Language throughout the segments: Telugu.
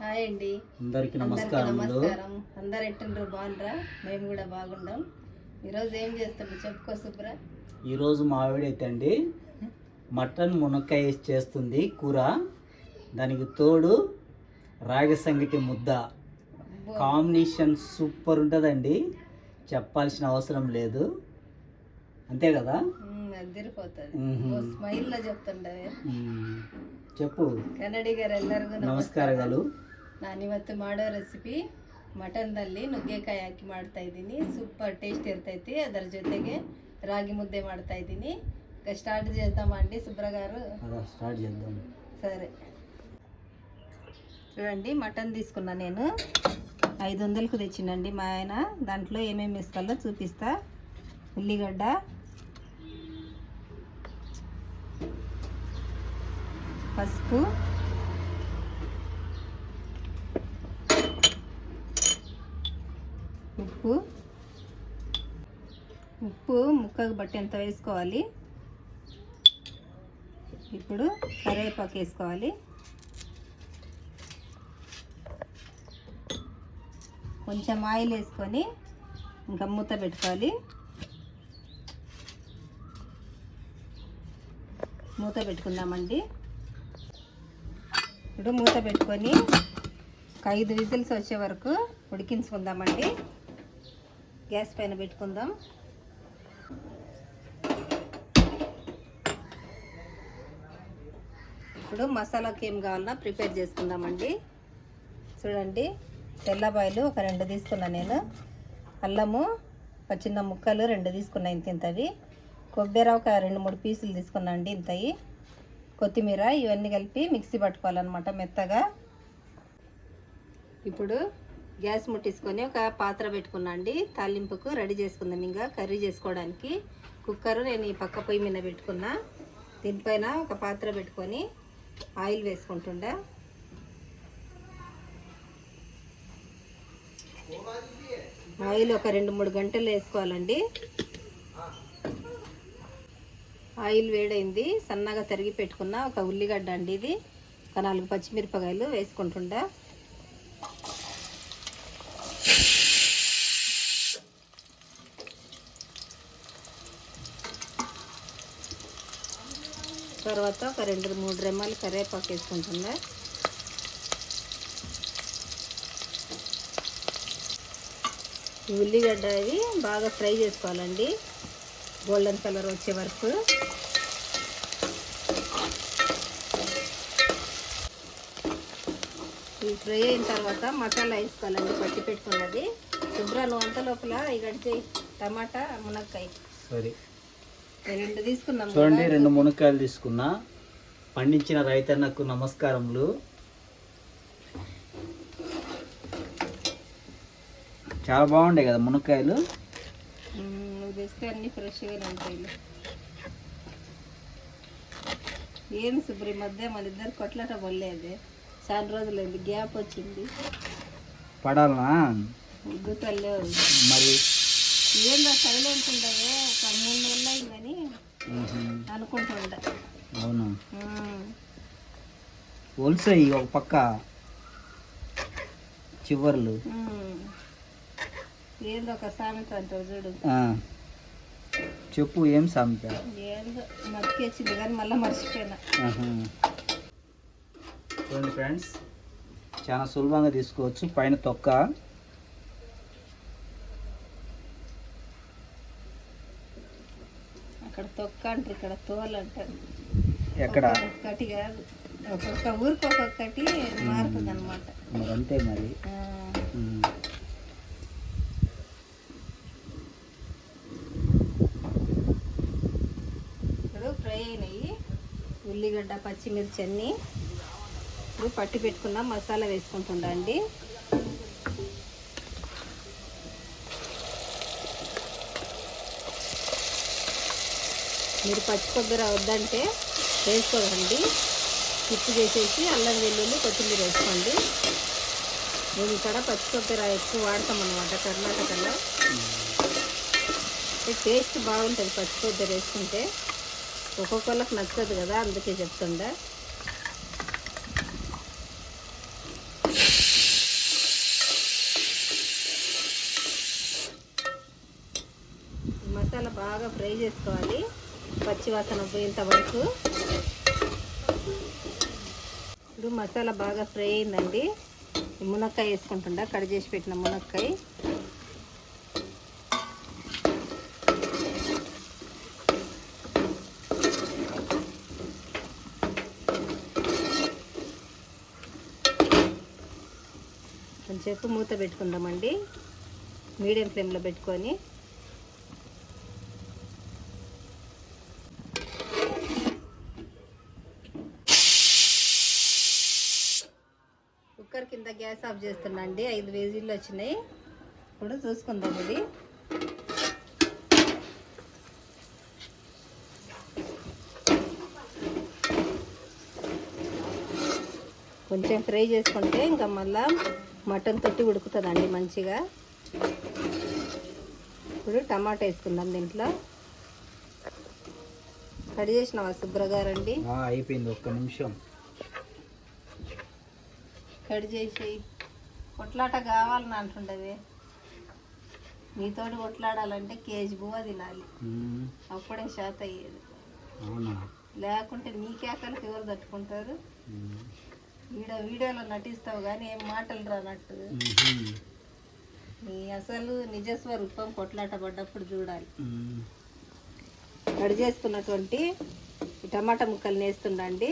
హాయ్ అండి. అందరికి నమస్కారం. అందరు ఎట్టుండ్రు? బాగుండ్రా? మేము కూడా బాగుండాం. ఈరోజు ఏం చేస్తాము చెప్పుకో సుబ్రా. ఈరోజు మావిడైతే అండి మటన్ మునక్కాయ వేసి చేస్తుంది కూర. దానికి తోడు రాగి సంగటి ముద్ద. కాంబినేషన్ సూపర్ ఉంటుందండి. చెప్పాల్సిన అవసరం లేదు. అంతే కదా? చెప్పు. కన్నడిగారు నమస్కారాలు ನಾನಿವತ್ತು ಮಾಡೋ ರೆಸಿಪಿ ಮಟನ್ದಲ್ಲಿ ನುಗ್ಗೆಕಾಯಿ ಹಾಕಿ ಮಾಡ್ತಾಯಿದ್ದೀನಿ ಸೂಪರ್ ಟೇಸ್ಟ್ ಇರ್ತೈತಿ. ಅದರ ಜೊತೆಗೆ ರಾಗಿ ಮುದ್ದೆ మాడుతా ఇదిని ఇంకా స్టార్ట్ చేద్దామా అండి గారు చేద్దాం సరే చూడండి మటన్ తీసుకున్నా నేను ఐదు వందలకు తెచ్చిండండి మా ఆయన దాంట్లో ఏమేమి వేసుకోవాలో చూపిస్తా ఉల్లిగడ్డ పసుపు ఉప్పు. ఉప్పు ముక్కకు బట్టి ఎంత వేసుకోవాలి. ఇప్పుడు కరివేపాకు వేసుకోవాలి. కొంచెం ఆయిల్ వేసుకొని ఇంకా మూత పెట్టుకోవాలి. మూత పెట్టుకుందామండి. ఇప్పుడు మూత పెట్టుకొని ఒక ఐదు విజిల్స్ వచ్చే వరకు ఉడికించుకుందామండి. గ్యాస్ పైన పెట్టుకుందాం. ఇప్పుడు మసాలాకి ఏం కావాలన్నా ప్రిపేర్ చేసుకుందామండి. చూడండి తెల్లబాయలు ఒక రెండు తీసుకున్నా నేను. అల్లము ఒక చిన్న ముక్కలు రెండు తీసుకున్నా ఇంత ఇంతవి. కొబ్బరి ఒక రెండు మూడు పీసులు తీసుకున్నా అండి ఇంతవి కొత్తిమీర ఇవన్నీ కలిపి మిక్సీ పట్టుకోవాలన్నమాట మెత్తగా. ఇప్పుడు గ్యాస్ ముట్టించుకొని ఒక పాత్ర పెట్టుకున్నా అండి. తాలింపుకు రెడీ చేసుకుందాం ఇంకా కర్రీ చేసుకోవడానికి. కుక్కర్ నేను ఈ పక్క పొయ్యి మీద పెట్టుకున్నా. దీనిపైన ఒక పాత్ర పెట్టుకొని ఆయిల్ వేసుకుంటుండా. ఆయిల్ ఒక రెండు మూడు గంటలు వేసుకోవాలండి. ఆయిల్ వేడైంది. సన్నగా తరిగి పెట్టుకున్న ఒక ఉల్లిగడ్డ అండి ఇది. ఒక నాలుగు పచ్చిమిరపకాయలు వేసుకుంటుండా. తర్వాత ఒక రెండు మూడు రెమ్మలు కరివేపాకు వేసుకుంటుందా ఈ ఉల్లిగడ్డ అవి బాగా ఫ్రై చేసుకోవాలండి. గోల్డెన్ కలర్ వచ్చే వరకు. ఇవి ఫ్రై అయిన తర్వాత మసాలా వేసుకోవాలండి పట్టి పెట్టుకున్నది. శుభ్రాలు అంత లోపల ఇవి గడిచి టమాటా మునక్కాయ. సరే. చూడండి. రెండు మునక్కాయలు తీసుకున్నా. పండించిన రైతన్నకు నమస్కారములు. చాలా బాగుండే కదా మునక్కాయలు. ఏం శుభ్ర మధ్య మన ఇద్దరు కొట్లాట పడలేదు. చాలా రోజులైంది గ్యాప్ వచ్చింది. పడాలనా? మరి ఏందో సైలెంట్ ఉండవే మూడు నెలలు అయిందని. అనుకుంటుండ అవును. ఒలిసాయి ఒక పక్క చివర్లు. ఏందో ఒక సామెత అంటావు చూడు. చెప్పు ఏం సామెత ఏందో మతికి వచ్చింది కానీ మళ్ళీ మర్చిపోయినా. చూడండి ఫ్రెండ్స్ చాలా సులభంగా తీసుకోవచ్చు పైన తొక్క తొక్క అంటారు ఇక్కడ తోలు అంటారు ఎక్కడ ఒక్కొక్కటి కాదు. ఒక్కొక్క ఊరికి ఒక్కొక్కటి మారుతుంది అనమాట మరి అంతే మరి. ఇప్పుడు ఫ్రై అయినాయి. ఉల్లిగడ్డ పచ్చిమిర్చి అన్ని. ఇప్పుడు పట్టి పెట్టుకున్న మసాలా వేసుకుంటుండండి మీరు పచ్చి కొబ్బరి వద్దంటే వేసుకోకండి. తిప్పి చేసేసి అల్లం వెల్లుల్లి కొత్తిమీర వేసుకోండి. మేము ఇక్కడ పచ్చి కొబ్బరి ఎక్కువ వాడతాం అనమాట కర్ణాటకలో. టేస్ట్ బాగుంటుంది పచ్చి కొబ్బరి వేసుకుంటే. ఒక్కొక్కళ్ళకి నచ్చదు కదా అందుకే చెప్తుండ. మసాలా బాగా ఫ్రై చేసుకోవాలి. పచ్చి పోయేంత వరకు ఇప్పుడు మసాలా బాగా ఫ్రై అయిందండి. మునక్కాయ వేసుకుంటుండ కట్ చేసి పెట్టిన మునక్కాయ. కొంచెంసేపు మూత పెట్టుకుందామండి. మీడియం ఫ్లేమ్లో పెట్టుకొని కుక్కర్ కింద గ్యాస్ ఆఫ్ చేస్తున్నా ఐదు వేజీలు వచ్చినాయి. ఇప్పుడు చూసుకుందాం ఇది. కొంచెం ఫ్రై చేసుకుంటే ఇంకా మళ్ళా మటన్ తొట్టి ఉడుకుతుందండి మంచిగా. ఇప్పుడు టమాటా వేసుకుందాం దీంట్లో. కట్ చేసినావా శుభ్రగారండి అయిపోయింది ఒక్క నిమిషం. కట్ చేసి కొట్లాట కావాలని అంటుండది. నీతోటి కొట్లాడాలంటే కేజీ బువ్వ తినాలి. అప్పుడే శాత అయ్యేది. లేకుంటే నీకేకలకి ఎవరు తట్టుకుంటారు. వీడియో వీడియోలో నటిస్తావు కానీ ఏం మాటలు రానట్టు. నీ అసలు నిజస్వరూపం కొట్లాట పడ్డప్పుడు చూడాలి. కట్ చేసుకున్నటువంటి టమాటా ముక్కలు వేస్తుండండి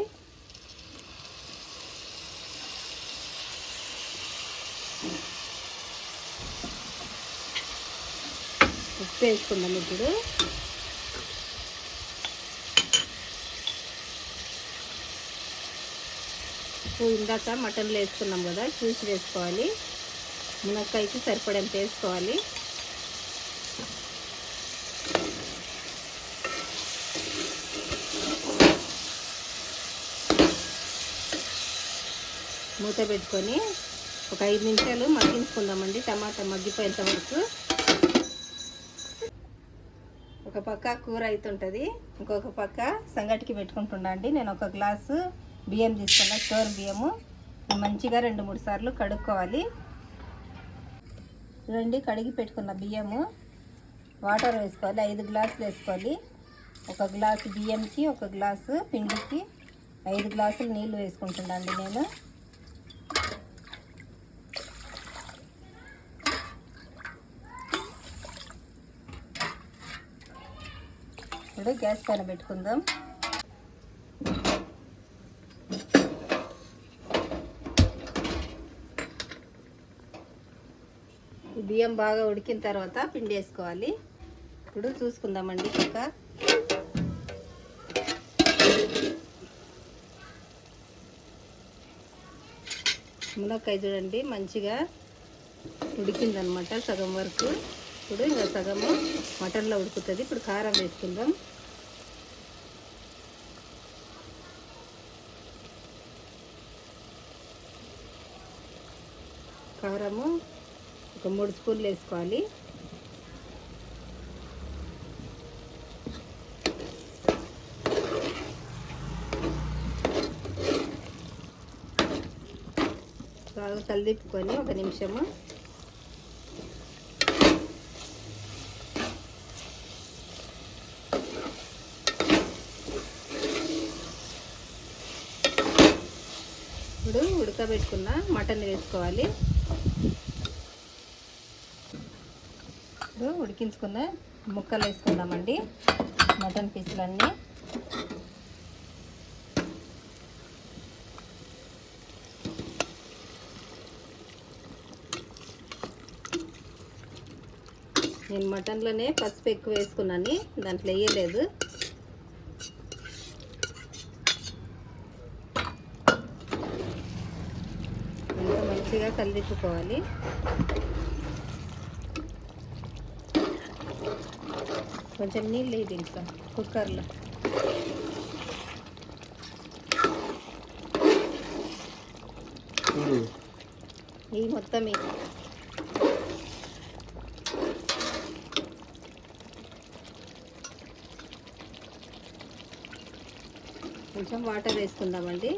వేసుకుందాం ఇప్పుడు. ఇందాక మటన్లో వేసుకున్నాం కదా చూసి వేసుకోవాలి. మునక్కాయకి సరిపడేంత వేసుకోవాలి. మూత పెట్టుకొని ఒక ఐదు నిమిషాలు మగ్గించుకుందామండి. టమాటా మగ్గిపోయేంత వరకు. ఒక పక్క కూర అవుతుంటుంది ఇంకొక పక్క సంగటికి పెట్టుకుంటుండండి నేను ఒక గ్లాసు బియ్యం తీసుకున్నా స్టోర్ బియ్యము. మంచిగా రెండు మూడు సార్లు కడుక్కోవాలి. రెండు కడిగి పెట్టుకున్న బియ్యము. వాటర్ వేసుకోవాలి ఐదు గ్లాసులు వేసుకోవాలి. ఒక గ్లాసు బియ్యంకి ఒక గ్లాసు పిండికి ఐదు గ్లాసులు నీళ్ళు వేసుకుంటున్నాను నేను. ఇప్పుడు గ్యాస్ పైన పెట్టుకుందాం. బియ్యం బాగా ఉడికిన తర్వాత పిండి వేసుకోవాలి. ఇప్పుడు చూసుకుందామండి ఇంకా మునక్కాయ చూడండి మంచిగా ఉడికిందనమాట సగం వరకు. ఇప్పుడు ఇంకా సగము మటన్లో ఉడుకుతుంది. ఇప్పుడు కారం వేసుకుందాం. కారము ఒక మూడు స్పూన్లు వేసుకోవాలి. బాగా కలిదిప్పుకొని ఒక నిమిషము ఇప్పుడు ఉడకబెట్టుకున్న మటన్ వేసుకోవాలి. ఇప్పుడు ఉడికించుకున్న ముక్కలు వేసుకుందామండి మటన్ పీసులన్నీ. నేను మటన్లోనే పసుపు ఎక్కువ వేసుకున్నాను దాంట్లో వేయలేదు అంతా మంచిగా కలిదిప్పుకోవాలి కొంచెం నీళ్ళు వేయి దీంట్లో కుక్కర్లో. ఈ మొత్తం కొంచెం వాటర్ వేసుకుందామండి.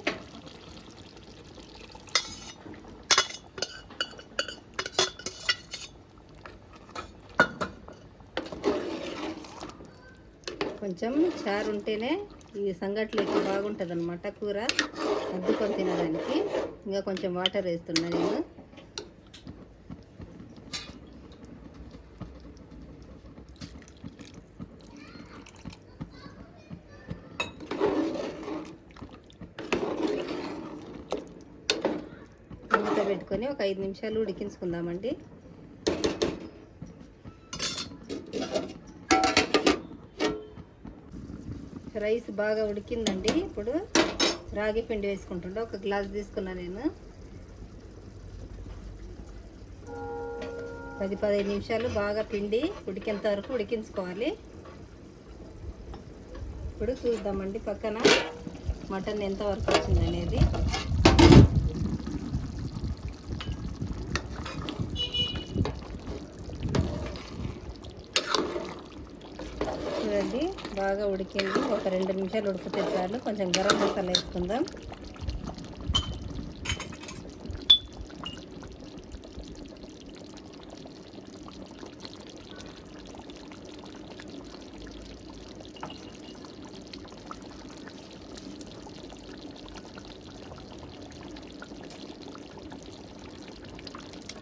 కొంచెం చారు ఉంటేనే ఈ సంగట్లోకి బాగుంటుంది అనమాట కూర. అద్దుకొని తినడానికి. ఇంకా కొంచెం వాటర్ వేస్తున్నా నేను. మూత పెట్టుకొని ఒక ఐదు నిమిషాలు ఉడికించుకుందామండి. రైస్ బాగా ఉడికిందండి. ఇప్పుడు రాగి పిండి వేసుకుంటుండే. ఒక గ్లాస్ తీసుకున్నా నేను. పది పదిహేను నిమిషాలు బాగా పిండి ఉడికేంత వరకు ఉడికించుకోవాలి. ఇప్పుడు చూద్దామండి పక్కన మటన్ ఎంతవరకు వచ్చిందనేది. వచ్చింది అనేది చూడండి బాగా ఉడికింది. ఒక రెండు నిమిషాలు ఉడికితే చాలు. కొంచెం గరం మసాలా వేసుకుందాం.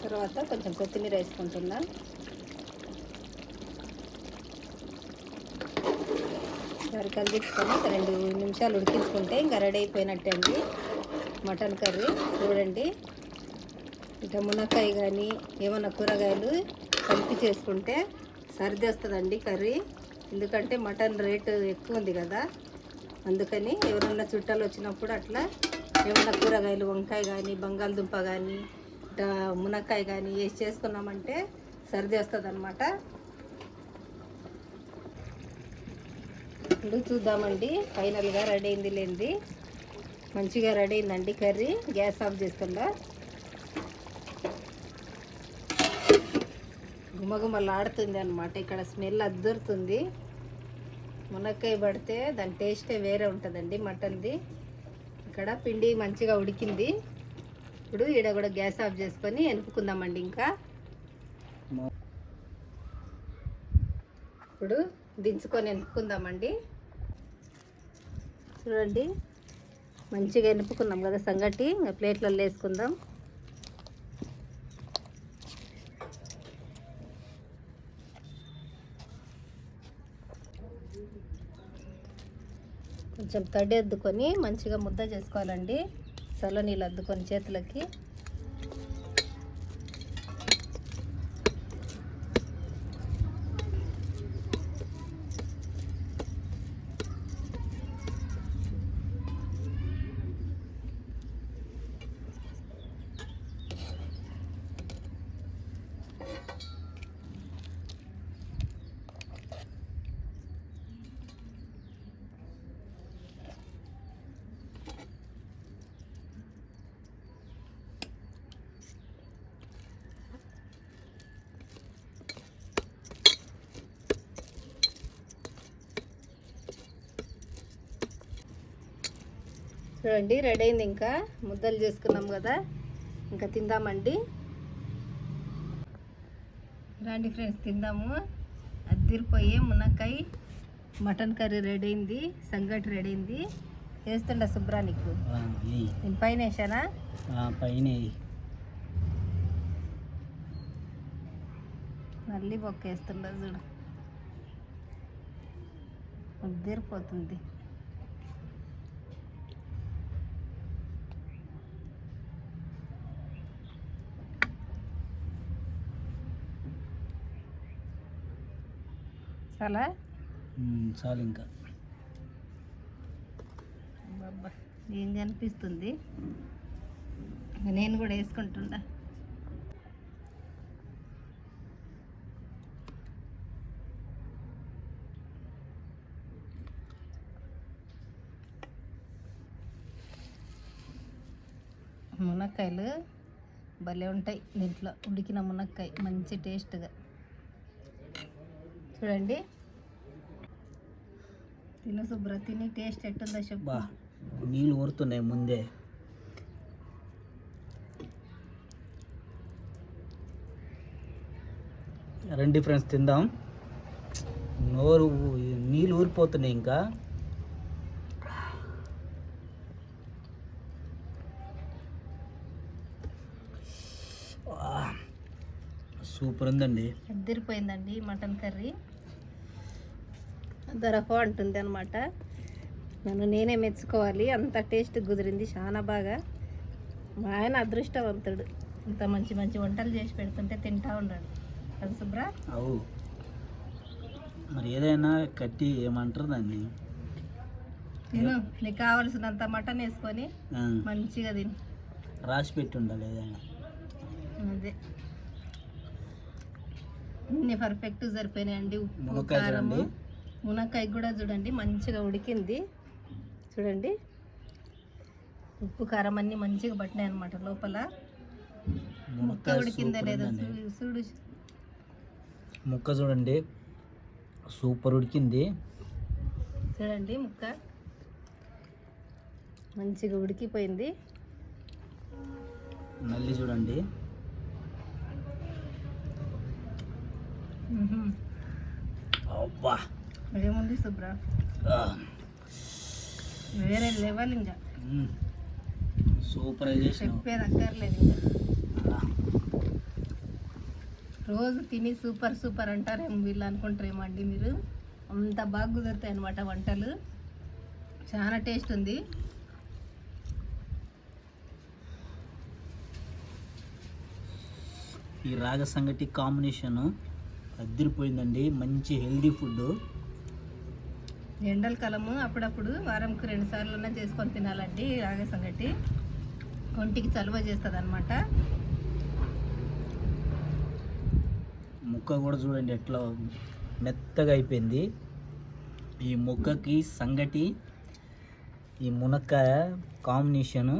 తర్వాత కొంచెం కొత్తిమీర వేసుకుంటున్నాం. కర్రీ కలిపించుకొని ఒక రెండు నిమిషాలు ఉడికించుకుంటే ఇంకా రెడీ అయిపోయినట్టే అండి. మటన్ కర్రీ చూడండి. ఇట్లా మునక్కాయ కానీ ఏమైనా కూరగాయలు కలిపి చేసుకుంటే సర్ది వస్తుందండి కర్రీ. ఎందుకంటే మటన్ రేటు ఎక్కువ ఉంది కదా. అందుకని ఎవరన్నా చుట్టాలు వచ్చినప్పుడు అట్లా ఏమన్నా కూరగాయలు వంకాయ కానీ బంగాళదుంప కానీ ఇట్లా మునక్కాయ కానీ వేసి చేసుకున్నామంటే సర్ది వస్తుంది అనమాట ఇప్పుడు చూద్దామండి. ఫైనల్గా రెడీ అయింది లేనిది మంచిగా రెడీ అయిందండి కర్రీ. గ్యాస్ ఆఫ్ చేస్తుందా? గుమగుమలాడుతుంది అనమాట ఇక్కడ స్మెల్ అద్దరుతుంది. మునక్కాయ పడితే దాని టేస్టే వేరే ఉంటుందండి మటన్ది. ఇక్కడ పిండి మంచిగా ఉడికింది. ఇప్పుడు ఈడ కూడా గ్యాస్ ఆఫ్ చేసుకొని ఎనుపుకుందామండి ఇంకా. ఇప్పుడు దించుకొని ఎనుపుకుందామండి. చూడండి మంచిగా ఎనుపుకున్నాం కదా సంగటి ఇంకా ప్లేట్లలో వేసుకుందాం. కొంచెం తడి అద్దుకొని మంచిగా ముద్ద చేసుకోవాలండి. చల్ల నీళ్ళు అద్దుకొని చేతులకి. చూడండి రెడీ అయింది ఇంకా. ముద్దలు చేసుకున్నాం కదా. ఇంకా తిందామండి. రండి ఫ్రెండ్స్ తిందాము. అద్దిరిపోయి మునక్కాయ మటన్ కర్రీ రెడీ అయింది సంగటి రెడీ అయింది. వేస్తుండ శుభ్రా నీకు? ఆ, ఎయ్. నేను పైన వేసానా పైన. మళ్ళీ బొక్క వేస్తుండ చూడు. అద్దిరిపోతుంది. చాలా? చాలు ఇంకా. అబ్బబ్బా ఏం కనిపిస్తుంది? నేను కూడా వేసుకుంటుండా మునక్కాయలు భలే ఉంటాయి దీంట్లో. ఉడికిన మునక్కాయ మంచి టేస్ట్గా. చూడండి. తిను శుభ్ర తిని టేస్ట్ ఎట్టుందో చెప్పు. నీళ్ళు ఊరుతున్నాయి ముందే. రండి ఫ్రెండ్స్ తిందాం. నోరు నీళ్ళు ఊరిపోతున్నాయి ఇంకా. సూపర్ ఉందండి. అద్దరిపోయిందండి మటన్ కర్రీ? దొరకో అంటుంది అనమాట నన్ను నేనే మెచ్చుకోవాలి. అంత టేస్ట్ కుదిరింది చాలా బాగా. మా ఆయన అదృష్టవంతుడు. ఇంత మంచి మంచి వంటలు చేసి పెడుతుంటే తింటా ఉన్నాడు. అది శుభ్ర అవు. మరి ఏదైనా కట్టి ఏమంటారు దాన్ని? తిను. నీకు కావలసినంత మటన్ వేసుకొని మంచిగా తిను. రాసి పెట్టి ఉండాలి ఏదైనా. అదే. అన్ని పర్ఫెక్ట్ సరిపోయినాయండి ఉప్పు కారము. మునక్కాయ కూడా చూడండి మంచిగా ఉడికింది. చూడండి. ఉప్పు కారం అన్ని మంచిగా పట్టినాయి అనమాట లోపల. ముక్క ఉడికిందా లేదా. చూడు ముక్క చూడండి. సూపర్ ఉడికింది. చూడండి ముక్క. మంచిగా ఉడికిపోయింది. మళ్ళీ చూడండి. అబ్బా! ఏముంది శుభ్ర వేరే లెవెల్ ఇంకా. సూపరైజేషన్ చెప్పేది అక్కర్లేదు ఇంకా రోజు తిని సూపర్ సూపర్ అంటారేమో వీళ్ళు అనుకుంటారేమో అండి మీరు అంత బాగా కుదురుతాయి అనమాట వంటలు. చాలా టేస్ట్ ఉంది. ఈ రాగ సంగటి కాంబినేషన్ అద్దరిపోయిందండి మంచి హెల్దీ ఫుడ్ ఎండల కాలము అప్పుడప్పుడు వారంకి రెండు సార్లు చేసుకొని తినాలండి రాగే సంగటి ఒంటికి చలువ చేస్తుంది అనమాట ముక్క కూడా చూడండి ఎట్లా మెత్తగా అయిపోయింది. ఈ ముక్కకి సంగటి ఈ మునక్కాయ కాంబినేషను.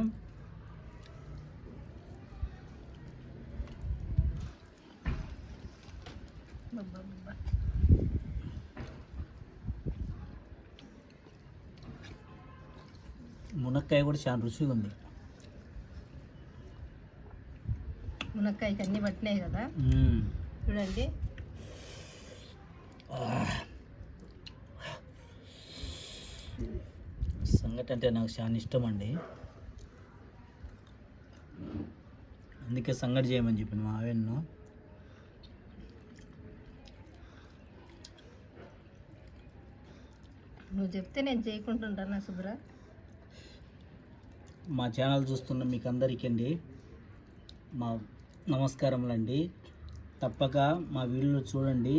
మునక్కాయ కూడా చాలా రుచిగా ఉంది. మునక్కాయకి అన్నీ పట్టినాయి కదా. చూడండి. సంగటి అంటే నాకు చాలా ఇష్టం అండి. అందుకే సంగటి చేయమని చెప్పాను మా ఆవిడను. నువ్వు చెప్తే నేను చేయకుంటుంటానా శుభ్ర మా ఛానల్ చూస్తున్న మీకు అందరికీ అండి మా నమస్కారములండి. తప్పక మా వీడియోలు చూడండి.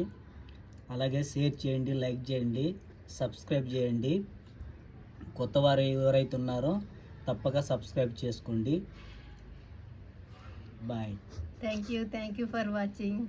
అలాగే షేర్ చేయండి లైక్ చేయండి సబ్స్క్రైబ్ చేయండి. కొత్త వారు ఎవరైతే ఉన్నారో తప్పక సబ్స్క్రైబ్ చేసుకోండి. Bye. Thank you thank you for watching